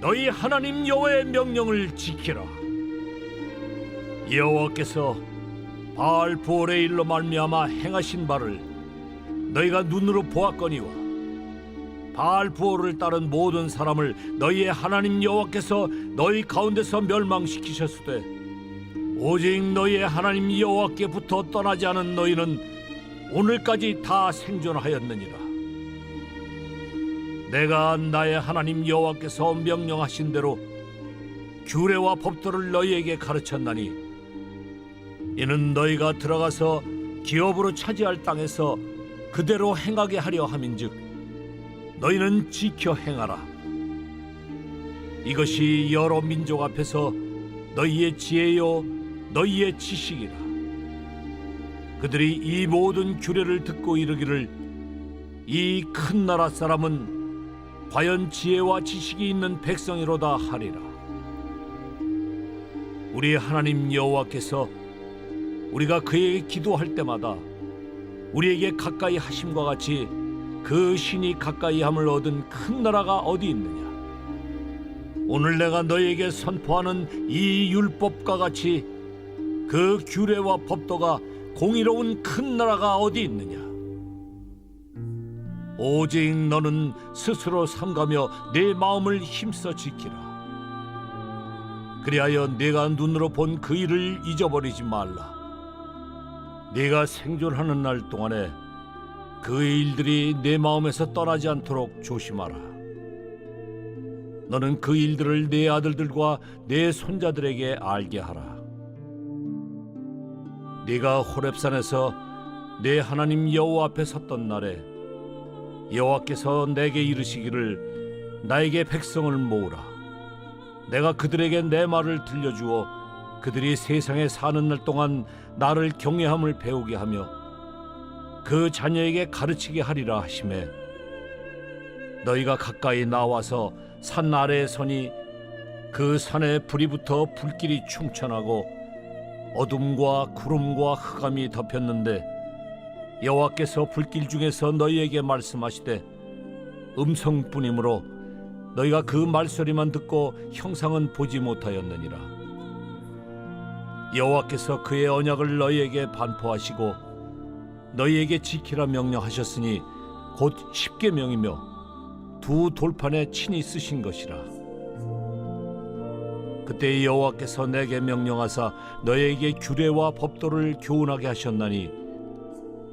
너희 하나님 여호와의 명령을 지키라. 여호와께서 바알 부올의 일로 말미암아 행하신 바를 너희가 눈으로 보았거니와 바알 부올을 따른 모든 사람을 너희의 하나님 여호와께서 너희 가운데서 멸망시키셨으되 오직 너희의 하나님 여호와께부터 떠나지 않은 너희는 오늘까지 다 생존하였느니라 내가 나의 하나님 여호와께서 명령하신 대로 규례와 법도를 너희에게 가르쳤나니 이는 너희가 들어가서 기업으로 차지할 땅에서 그대로 행하게 하려 함인즉 너희는 지켜 행하라. 이것이 여러 민족 앞에서 너희의 지혜요 너희의 지식이라. 그들이 이 모든 규례를 듣고 이르기를 이 큰 나라 사람은 과연 지혜와 지식이 있는 백성이로다 하리라. 우리 하나님 여호와께서 우리가 그에게 기도할 때마다 우리에게 가까이 하심과 같이 그 신이 가까이 함을 얻은 큰 나라가 어디 있느냐? 오늘 내가 너희에게 선포하는 이 율법과 같이 그 규례와 법도가 공의로운 큰 나라가 어디 있느냐 오직 너는 스스로 삼가며 내 마음을 힘써 지키라 그리하여 내가 눈으로 본 그 일을 잊어버리지 말라 네가 생존하는 날 동안에 그 일들이 내 마음에서 떠나지 않도록 조심하라. 너는 그 일들을 내 아들들과 내 손자들에게 알게 하라. 네가 호렙산에서 내 하나님 여호와 앞에 섰던 날에 여호와께서 내게 이르시기를 나에게 백성을 모으라. 내가 그들에게 내 말을 들려주어 그들이 세상에 사는 날 동안 나를 경외함을 배우게 하며 그 자녀에게 가르치게 하리라 하심에 너희가 가까이 나와서 산 아래에 서니 그 산에 불이 붙어 불길이 충천하고 어둠과 구름과 흑암이 덮였는데 여호와께서 불길 중에서 너희에게 말씀하시되 음성뿐이므로 너희가 그 말소리만 듣고 형상은 보지 못하였느니라. 여호와께서 그의 언약을 너희에게 반포하시고 너희에게 지키라 명령하셨으니 곧 십계명이며 두 돌판에 친히 쓰신 것이라. 그때 여호와께서 내게 명령하사 너희에게 규례와 법도를 교훈하게 하셨나니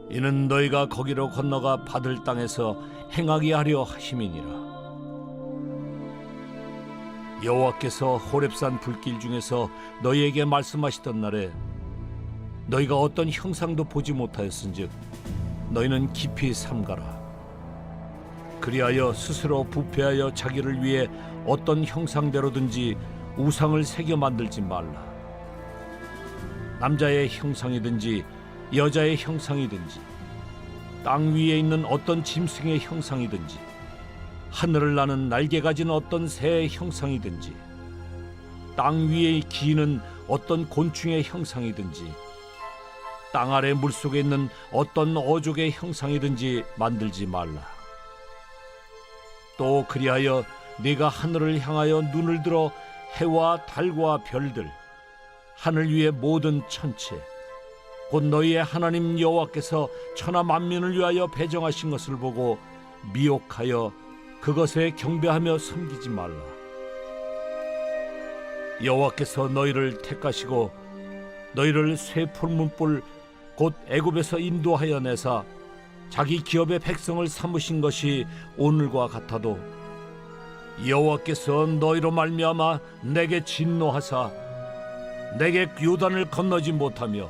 이는 너희가 거기로 건너가 받을 땅에서 행하게 하려 하심이니라. 여호와께서 호렙산 불길 중에서 너희에게 말씀하시던 날에 너희가 어떤 형상도 보지 못하였은즉 너희는 깊이 삼가라. 그리하여 스스로 부패하여 자기를 위해 어떤 형상대로든지 우상을 새겨 만들지 말라. 남자의 형상이든지 여자의 형상이든지 땅 위에 있는 어떤 짐승의 형상이든지 하늘을 나는 날개 가진 어떤 새의 형상이든지 땅 위에 기는 어떤 곤충의 형상이든지 땅 아래 물속에 있는 어떤 어족의 형상이든지 만들지 말라. 또 그리하여 네가 하늘을 향하여 눈을 들어 해와 달과 별들 하늘 위의 모든 천체 곧 너희의 하나님 여호와께서 천하 만민을 위하여 배정하신 것을 보고 미혹하여 그것에 경배하며 섬기지 말라. 여호와께서 너희를 택하시고 너희를 쇠 풀문불 곧 애굽에서 인도하여 내사 자기 기업의 백성을 삼으신 것이 오늘과 같아도 여호와께서 너희로 말미암아 내게 진노하사 내게 요단을 건너지 못하며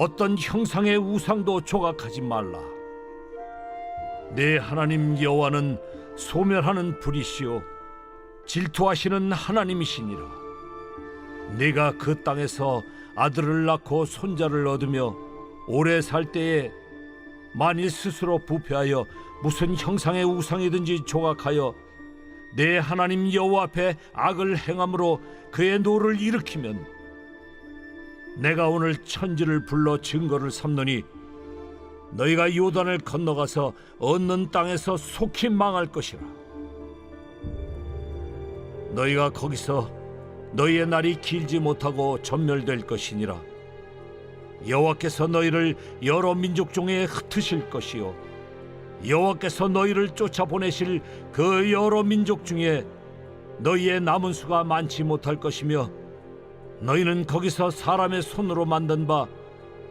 어떤 형상의 우상도 조각하지 말라. 내 하나님 여호와는 소멸하는 불이시요 질투하시는 하나님이시니라. 내가 그 땅에서 아들을 낳고 손자를 얻으며 오래 살 때에 만일 스스로 부패하여 무슨 형상의 우상이든지 조각하여 내 하나님 여호와 앞에 악을 행함으로 그의 노를 일으키면 내가 오늘 천지를 불러 증거를 삼노니 너희가 요단을 건너가서 얻는 땅에서 속히 망할 것이라. 너희가 거기서 너희의 날이 길지 못하고 전멸될 것이니라. 여호와께서 너희를 여러 민족 중에 흩으실 것이요. 여호와께서 너희를 쫓아 보내실 그 여러 민족 중에 너희의 남은 수가 많지 못할 것이며 너희는 거기서 사람의 손으로 만든 바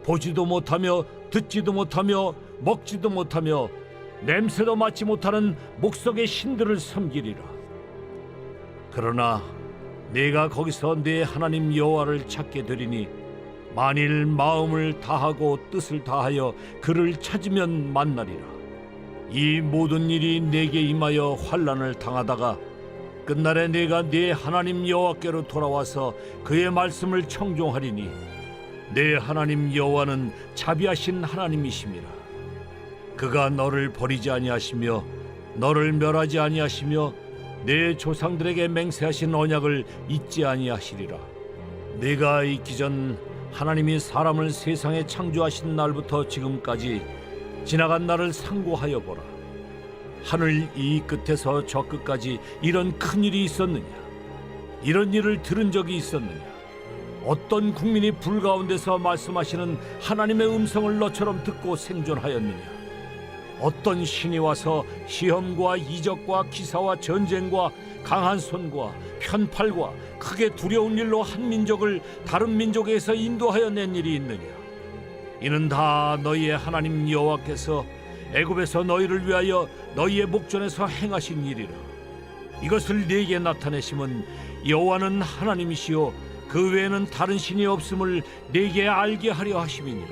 보지도 못하며 듣지도 못하며 먹지도 못하며 냄새도 맡지 못하는 목석의 신들을 섬기리라. 그러나 네가 거기서 네 하나님 여호와를 찾게 되리니 만일 마음을 다하고 뜻을 다하여 그를 찾으면 만나리라. 이 모든 일이 내게 임하여 환란을 당하다가 끝날에 내가 네 하나님 여호와께로 돌아와서 그의 말씀을 청종하리니 내 하나님 여호와는 자비하신 하나님이심이라. 그가 너를 버리지 아니하시며 너를 멸하지 아니하시며 내 조상들에게 맹세하신 언약을 잊지 아니하시리라. 내가 있기 전 하나님이 사람을 세상에 창조하신 날부터 지금까지 지나간 날을 상고하여 보라. 하늘 이 끝에서 저 끝까지 이런 큰 일이 있었느냐? 이런 일을 들은 적이 있었느냐? 어떤 국민이 불 가운데서 말씀하시는 하나님의 음성을 너처럼 듣고 생존하였느냐? 어떤 신이 와서 시험과 이적과 기사와 전쟁과 강한 손과 편팔과 크게 두려운 일로 한 민족을 다른 민족에서 인도하여 낸 일이 있느냐? 이는 다 너희의 하나님 여호와께서 애굽에서 너희를 위하여 너희의 목전에서 행하신 일이라. 이것을 네게 나타내심은 여호와는 하나님이시요 그 외에는 다른 신이 없음을 네게 알게 하려 하심이니라.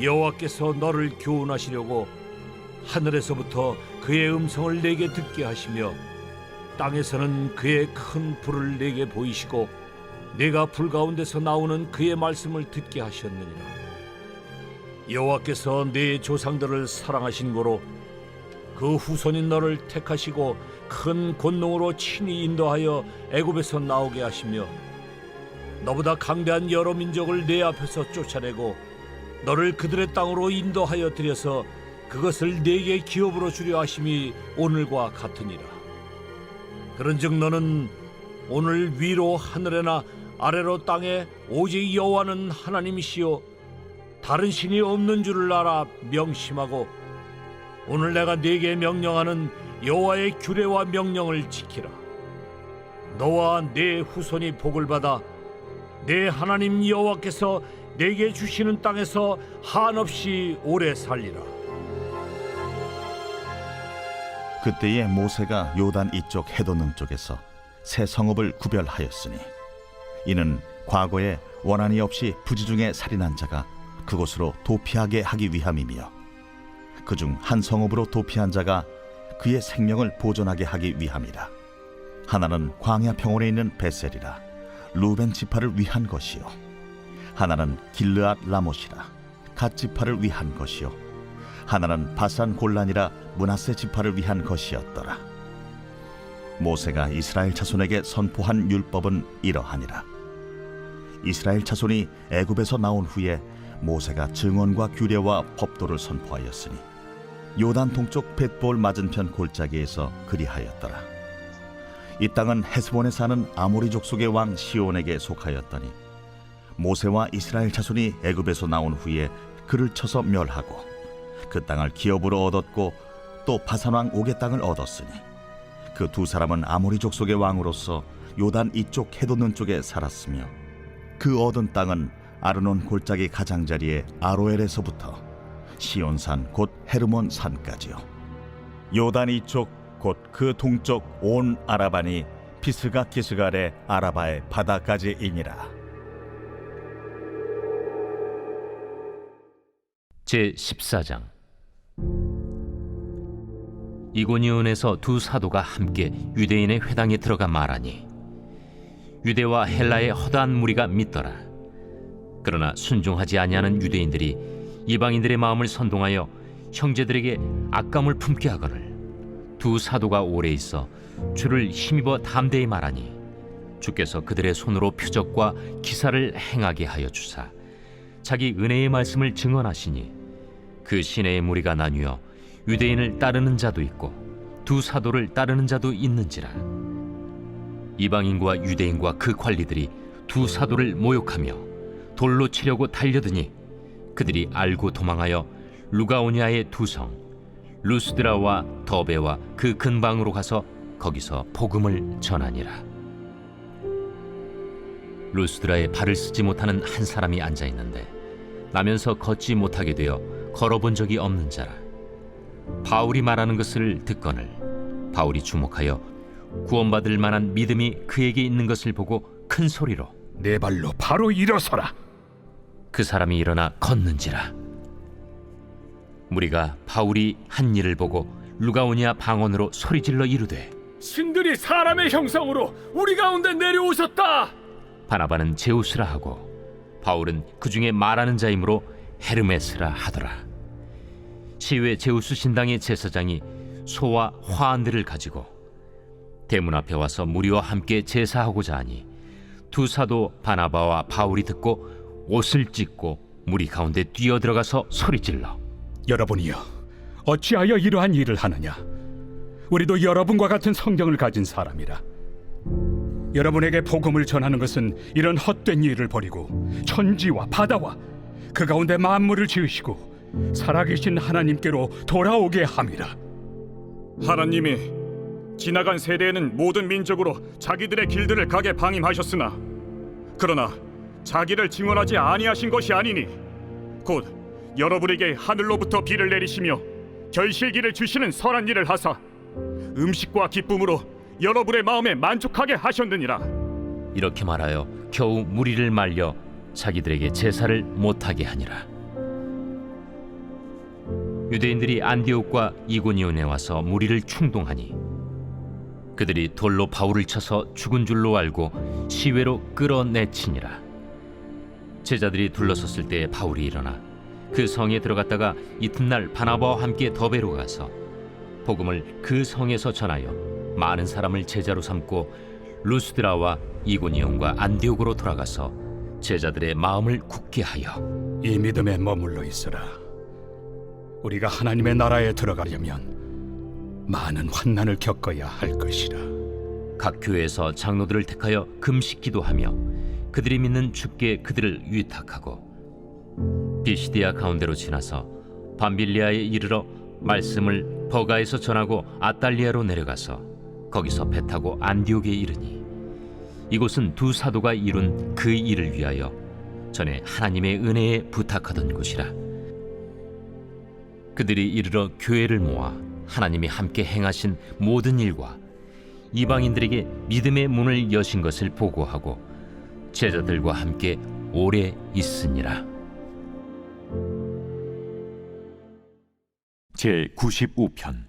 여호와께서 너를 교훈하시려고 하늘에서부터 그의 음성을 내게 듣게 하시며 땅에서는 그의 큰 불을 내게 보이시고 내가 불 가운데서 나오는 그의 말씀을 듣게 하셨느니라. 여호와께서 네 조상들을 사랑하신 고로 그 후손인 너를 택하시고 큰 권능으로 친히 인도하여 애굽에서 나오게 하시며 너보다 강대한 여러 민족을 내 앞에서 쫓아내고 너를 그들의 땅으로 인도하여 들여서 그것을 네게 기업으로 주려 하심이 오늘과 같으니라. 그런즉 너는 오늘 위로 하늘에나 아래로 땅에 오직 여호와는 하나님이시요 다른 신이 없는 줄을 알아 명심하고 오늘 내가 네게 명령하는 여호와의 규례와 명령을 지키라. 너와 네 후손이 복을 받아 내 하나님 여호와께서 내게 주시는 땅에서 한없이 오래 살리라. 그때에 모세가 요단 이쪽 해도 능 쪽에서 새 성읍을 구별하였으니 이는 과거에 원한이 없이 부지 중에 살인한 자가 그곳으로 도피하게 하기 위함이며 그중 한 성읍으로 도피한 자가 그의 생명을 보존하게 하기 위함이라 하나는 광야 평원에 있는 베셀이라 루벤 지파를 위한 것이요 하나는 길르앗 라못이라 갓 지파를 위한 것이요 하나는 바산 골란이라 문하세 지파를 위한 것이었더라. 모세가 이스라엘 자손에게 선포한 율법은 이러하니라. 이스라엘 자손이 애굽에서 나온 후에 모세가 증언과 규례와 법도를 선포하였으니 요단 동쪽 벳볼 맞은편 골짜기에서 그리하였더라. 이 땅은 헤스본에 사는 아모리 족속의 왕 시온에게 속하였더니 모세와 이스라엘 자손이 애굽에서 나온 후에 그를 쳐서 멸하고 그 땅을 기업으로 얻었고 또 바산 왕 옥의 땅을 얻었으니 그 두 사람은 아모리 족속의 왕으로서 요단 이쪽 해돋는 쪽에 살았으며 그 얻은 땅은 아르논 골짜기 가장자리에 아로엘에서부터 시온산 곧 헤르몬 산까지요. 요단 이쪽 곧 그 동쪽 온 아라반이 피스가 기스갈의 아라바의 바다까지이니라. 제 14장. 이고니온에서 두 사도가 함께 유대인의 회당에 들어가 말하니 유대와 헬라의 허다한 무리가 믿더라 그러나 순종하지 아니하는 유대인들이 이방인들의 마음을 선동하여 형제들에게 악감을 품게 하거늘. 두 사도가 오래 있어 주를 힘입어 담대히 말하니 주께서 그들의 손으로 표적과 기사를 행하게 하여 주사 자기 은혜의 말씀을 증언하시니 그 시내의 무리가 나뉘어 유대인을 따르는 자도 있고 두 사도를 따르는 자도 있는지라. 이방인과 유대인과 그 관리들이 두 사도를 모욕하며 돌로 치려고 달려드니 그들이 알고 도망하여 루가오니아의 두 성 루스드라와 더베와 그 근방으로 가서 거기서 복음을 전하니라 루스드라에 발을 쓰지 못하는 한 사람이 앉아 있는데 나면서 걷지 못하게 되어 걸어본 적이 없는 자라 바울이 말하는 것을 듣거늘 바울이 주목하여 구원받을 만한 믿음이 그에게 있는 것을 보고 큰 소리로 내 발로 바로 일어서라. 그 사람이 일어나 걷는지라 무리가 바울이 한 일을 보고 루가오니아 방언으로 소리질러 이르되 신들이 사람의 형상으로 우리 가운데 내려오셨다. 바나바는 제우스라 하고 바울은 그 중에 말하는 자이므로 헤르메스라 하더라. 시외 제우스 신당의 제사장이 소와 화환들을 가지고 대문 앞에 와서 무리와 함께 제사하고자 하니 두 사도 바나바와 바울이 듣고 옷을 찢고 무리 가운데 뛰어 들어가서 소리질러 여러분이여, 어찌하여 이러한 일을 하느냐? 우리도 여러분과 같은 성경을 가진 사람이라. 여러분에게 복음을 전하는 것은 이런 헛된 일을 버리고 천지와 바다와 그 가운데 만물을 지으시고 살아계신 하나님께로 돌아오게 함이라. 하나님이 지나간 세대에는 모든 민족으로 자기들의 길들을 가게 방임하셨으나 그러나 자기를 증언하지 아니하신 것이 아니니 곧 여러분에게 하늘로부터 비를 내리시며 결실기를 주시는 선한 일을 하사 음식과 기쁨으로 여러분의 마음에 만족하게 하셨느니라 이렇게 말하여 겨우 무리를 말려 자기들에게 제사를 못하게 하니라. 유대인들이 안디옥과 이고니온에 와서 무리를 충동하니 그들이 돌로 바울을 쳐서 죽은 줄로 알고 시외로 끌어내치니라. 제자들이 둘러섰을 때 바울이 일어나 그 성에 들어갔다가 이튿날 바나바와 함께 더베로 가서 복음을 그 성에서 전하여 많은 사람을 제자로 삼고 루스드라와 이고니온과 안디옥으로 돌아가서 제자들의 마음을 굳게 하여 이 믿음에 머물러 있으라. 우리가 하나님의 나라에 들어가려면 많은 환난을 겪어야 할 것이라. 각 교회에서 장로들을 택하여 금식 기도하며 그들이 믿는 주께 그들을 위탁하고 비시디아 가운데로 지나서 밤빌리아에 이르러 말씀을 버가에서 전하고 아달리아로 내려가서 거기서 배 타고 안디옥에 이르니 이곳은 두 사도가 이룬 그 일을 위하여 전에 하나님의 은혜에 부탁하던 곳이라. 그들이 이르러 교회를 모아 하나님이 함께 행하신 모든 일과 이방인들에게 믿음의 문을 여신 것을 보고하고 제자들과 함께 오래 있으니라. 제 95편.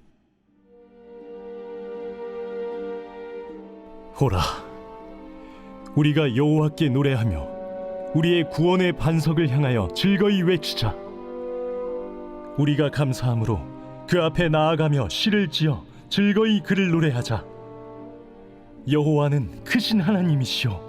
호라 우리가 여호와께 노래하며 우리의 구원의 반석을 향하여 즐거이 외치자. 우리가 감사함으로 그 앞에 나아가며 시를 지어 즐거이 그를 노래하자. 여호와는 크신 하나님이시요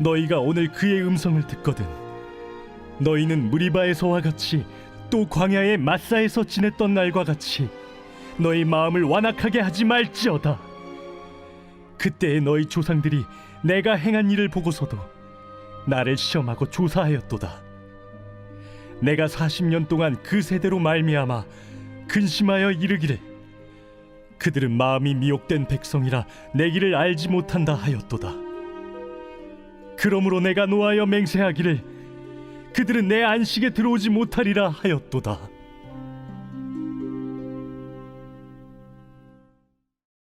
너희가 오늘 그의 음성을 듣거든. 너희는 무리바에서와 같이 또 광야의 마사에서 지냈던 날과 같이 너희 마음을 완악하게 하지 말지어다. 그때의 너희 조상들이 내가 행한 일을 보고서도 나를 시험하고 조사하였도다. 내가 40년 동안 그 세대로 말미암아 근심하여 이르기를 그들은 마음이 미혹된 백성이라 내 길을 알지 못한다 하였도다. 그러므로 내가 노하여 맹세하기를 그들은 내 안식에 들어오지 못하리라 하였도다.